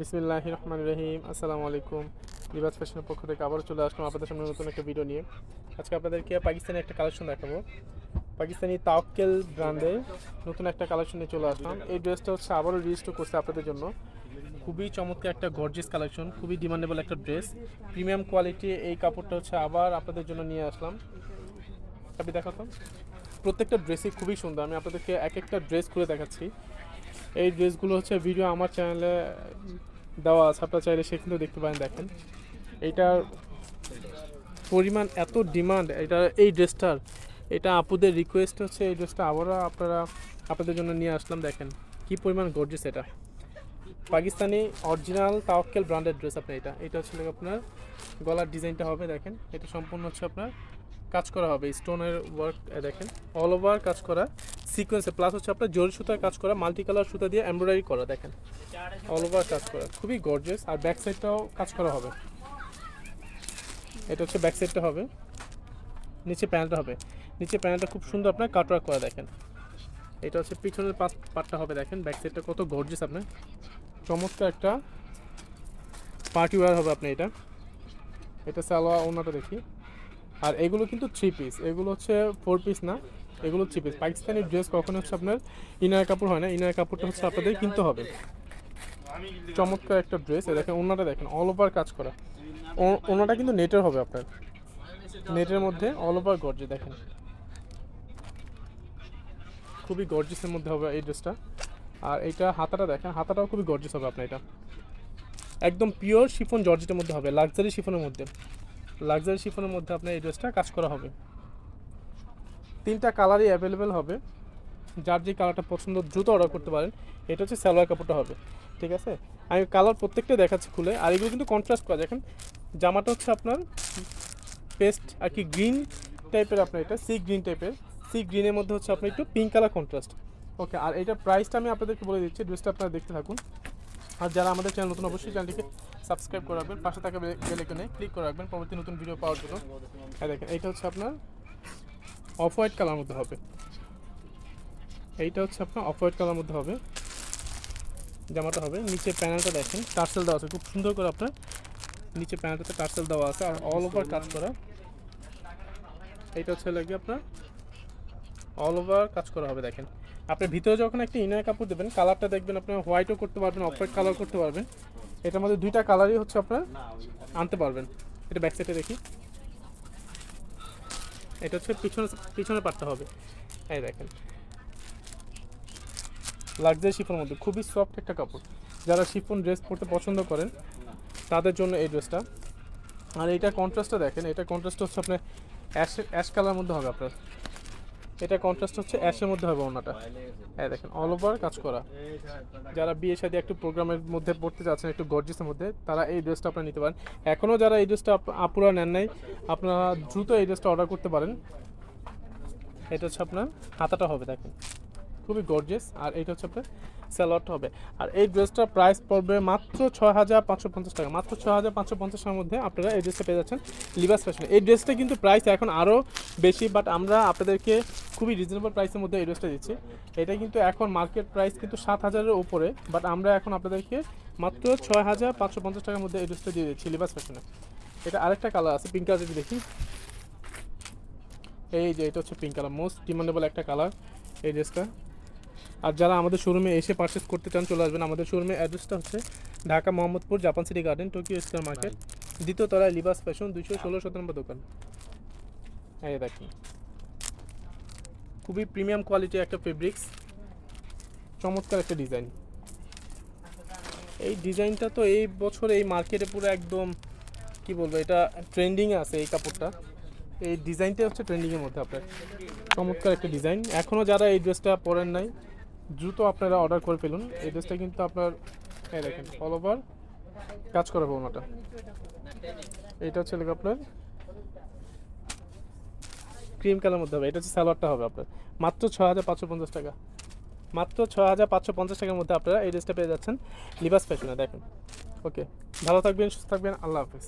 বিসমিল্লাহ রহমান রহিম আসসালামু আলাইকুম লিবাস ফ্যাশনের পক্ষ থেকে আবারও চলে আসলাম আপনাদের সামনে নতুন একটা ভিডিও নিয়ে। আজকে আপনাদেরকে পাকিস্তানি একটা কালেকশন দেখাবো। পাকিস্তানি তাওকেল ব্র্যান্ডে নতুন একটা কালেকশন নিয়ে চলে আসলাম। এই ড্রেসটা হচ্ছে আবারও রিজিস্টার করছে আপনাদের জন্য। খুবই চমৎকার একটা গর্জিয়াস কালেকশন খুবই ডিমান্ডেবল একটা ড্রেস প্রিমিয়াম কোয়ালিটি এই কাপড়টা হচ্ছে আবার আপনাদের জন্য নিয়ে আসলাম। আপনি দেখাতাম প্রত্যেকটা ড্রেসই খুবই সুন্দর। আমি আপনাদেরকে এক একটা ড্রেস খুলে দেখাচ্ছি। এই ড্রেসগুলো হচ্ছে ভিডিও আমার চ্যানেলে দেওয়া আছে। আপনারা চাইলে সেখানেও দেখতে পারেন, দেখেন। এইটার পরিমাণ এত ডিমান্ড এটা এই ড্রেসটার এটা আপুদের রিকোয়েস্ট হচ্ছে এই ড্রেসটা। আবারও আপনারা আপনাদের জন্য নিয়ে আসলাম, দেখেন। কি পরিমাণ গর্জিয়াস এটা। পাকিস্তানি অরিজিনাল তাওয়াক্কেল ব্র্যান্ডের ড্রেস আপনার এটা। এটা হচ্ছে আপনার গলার ডিজাইনটা হবে, দেখেন। এটা সম্পূর্ণ হচ্ছে আপনার কাজ করা হবে স্টোনের ওয়ার্ক দেখেন অল ওভার কাজ করা সিকোয়েন্সে প্লাস হচ্ছে আপনার জরি সুতার কাজ করা মাল্টি কালার সুতা দিয়ে এমব্রয়ডারি করা, দেখেন অল ওভার কাজ করা, খুবই গর্জিয়াস আর ব্যাক সাইডটাও কাজ করা হবে, এটা হচ্ছে ব্যাক সাইডটা হবে, নিচে প্যানেলটা হবে, নিচে প্যানেলটা খুব সুন্দর আপনার কাটওয়ার্ক করা, দেখেন, এটা হচ্ছে পিছনের পাশ পার্টটা হবে, দেখেন ব্যাক সাইডটা কত গর্জিয়াস আপনার, চমৎকার একটা পার্টি ওয়ার হবে আপনি এটা এটা সালোয়ার ওনাটা দেখি আর এগুলো কিন্তু থ্রি পিস এগুলো হচ্ছে ফোর পিস না, এগুলো থ্রি পিস পাকিস্তানি ড্রেস কখনো হচ্ছে আপনার ইনার কাপড় হয় না, ইনার কাপড়টা হচ্ছে আপনাদের কিনতে হবে। চমৎকার একটা ড্রেস দেখেন, ওনাটা দেখেন অল ওভার কাজ করা। ওনাটা কিন্তু নেটের হবে আপনার। নেটের মধ্যে অল ওভার গর্জে দেখেন। খুবই গর্জিসের মধ্যে হবে এই ড্রেসটা আর এইটা হাতাটা দেখেন, হাতাটাও খুবই গর্জিস হবে আপনার এটা। একদম পিওর শিফন জর্জেটের মধ্যে হবে লাক্সারি শিফনের মধ্যে। লাক্সারি শিফনের মধ্যে আপনার এই ড্রেসটা কাজ করা হবে। তিনটা কালারই অ্যাভেলেবেল হবে। যার যে কালারটা পছন্দ, দ্রুত অর্ডার করতে পারেন। এটা হচ্ছে সালোয়ার কাপড়টা হবে। ঠিক আছে? আমি কালার প্রত্যেকটা দেখাচ্ছি খুলে। আর এগুলো কিন্তু কন্ট্রাস্ট করা। দেখেন, জামাটা হচ্ছে আপনার পেস্ট আর কি গ্রিন টাইপের আপনার এটা সি গ্রিন টাইপের সি গ্রিনের মধ্যে হচ্ছে আপনার একটু পিঙ্ক কালার কন্ট্রাস্ট ওকে আর এটা প্রাইসটা আমি আপনাদেরকে বলে দিচ্ছি। ড্রেসটা আপনারা দেখতে থাকুন। আর যারা আমাদের চ্যানেল নতুন, অবশ্যই চ্যানেলটিকে সাবস্ক্রাইব করে রাখবেন। পাশে থাকা বেল আইকনে ক্লিক করে রাখবেন। পরবর্তী নতুন ভিডিও পাওয়ার জন্য। হ্যাঁ দেখেন, এইটা হচ্ছে আপনার অফ হোয়াইট কালার মধ্যে হবে। এইটা হচ্ছে আপনার অফ হোয়াইট কালার মধ্যে হবে। জামাটা হবে। নিচে প্যানেলটা দেখেন, টার্সেল দেওয়া আছে। খুব সুন্দর করে আপনার নিচে প্যানেলটাতে টার্সেল দেওয়া আছে আর অল ওভার কাজ করা। এইটা হচ্ছে লাগে আপনার অল ওভার কাজ করা হবে, দেখেন। আপনি ভিতরে যখন একটা ইনার কাপড় দেবেন কালারটা দেখবেন আপনি হোয়াইটও করতে পারবেন অফ হোয়াইট কালার করতে পারবেন। এটার মধ্যে দুইটা কালারই হচ্ছে আপনার আনতে পারবেন। এটা ব্যাক সাইডে দেখি। এটা হচ্ছে পিছনে পিছনে পাটটা হবে। এই দেখেন। লাক্সারি শিফনের মধ্যে খুবই সফট একটা কাপড়। যারা শিফন ড্রেস পরতে পছন্দ করেন তাদের জন্য এই ড্রেসটা আর এইটা কন্ট্রাস্টটা দেখেন এটা কন্ট্রাস্ট হচ্ছে আপনার অ্যাশ অ্যাশ কালার মধ্যে হবে আপনার। এটা কন্ট্রাস্ট হচ্ছে অ্যাশের মধ্যে হবে ওনাটা হ্যাঁ দেখেন অল ওভার কাজ করা। যারা বিয়ে শাদী একটু প্রোগ্রামের মধ্যে পড়তে চাচ্ছেন একটু গর্জিসের মধ্যে, তারা এই ড্রেসটা আপনারা নিতে পারেন। এখনও যারা এই ড্রেসটা আপ- আপুরা নেন নাই, আপনারা দ্রুত এই ড্রেসটা অর্ডার করতে পারেন। এটা হচ্ছে আপনার হাতাটা হবে, দেখেন। খুবই গর্জিয়াস আর এইটা হচ্ছে আপনার স্যালোয়ারটা হবে। আর এই ড্রেসটার প্রাইস পড়বে মাত্র ছয় হাজার পাঁচশো পঞ্চাশ টাকা। মাত্র ছয় হাজার পাঁচশো পঞ্চাশের মধ্যে আপনারা এই ড্রেসটা পেয়ে যাচ্ছেন লিবাস ফ্যাশনে এই ড্রেসটা কিন্তু প্রাইস এখন আরও বেশি বাট আমরা আপনাদেরকে খুবই রিজনেবল প্রাইসের মধ্যে এই ড্রেসটা দিচ্ছি। এটা কিন্তু এখন মার্কেট প্রাইস কিন্তু সাত হাজারের উপরে বাট আমরা এখন আপনাদেরকে মাত্র ছয় হাজার পাঁচশো পঞ্চাশ টাকার মধ্যে এই ড্রেসটা দিয়ে দিচ্ছি লিবাস ফ্যাশনে এটা আরেকটা কালার আছে পিঙ্ক কালার যদি দেখি। এই যে এটা হচ্ছে পিঙ্ক কালার মোস্ট ডিমান্ডেবল একটা কালার এই ড্রেসটা আর যারা আমাদের শোরুমে এসে পারচেস করতে চান, চলে আসবেন। আমাদের শোরুমের অ্যাড্রেসটা হচ্ছে Dhaka Mohammadpur, Japan city garden Tokyo square market দ্বিতীয় তলায় লিবাস ফ্যাশন দুইশো ষোলো নম্বর দোকান। এই দেখুন। খুবই প্রিমিয়াম কোয়ালিটি একটা ফেব্রিক্স চমৎকার একটা ডিজাইন এই ডিজাইনটা তো এই বছর এই মার্কেটে পুরো একদম, কি বলব, এটা ট্রেন্ডিংয়ে আছে এই কাপড়টা। এই ডিজাইনটা হচ্ছে ট্রেন্ডিংয়ের মধ্যে আপনার। চমৎকার একটা ডিজাইন এখনও যারা এই ড্রেসটা পরেন নাই, দ্রুত আপনারা অর্ডার করে ফেলুন। এই ড্রেসটা কিন্তু আপনার, এই দেখেন অল ওভার কাজ করাবো ওনাটা এটা হচ্ছে আপনার ক্রিম কালার মধ্যে হবে, এটা হচ্ছে সালোয়ারটা হবে আপনার। মাত্র ছ হাজার পাঁচশো পঞ্চাশ টাকা। মাত্র ছ হাজার পাঁচশো পঞ্চাশ টাকার মধ্যে আপনারা এই ড্রেসটা পেয়ে যাচ্ছেন লিবাস ফ্যাশনে, দেখেন। ওকে, ভালো থাকবেন, সুস্থ থাকবেন, আল্লাহ হাফিজ।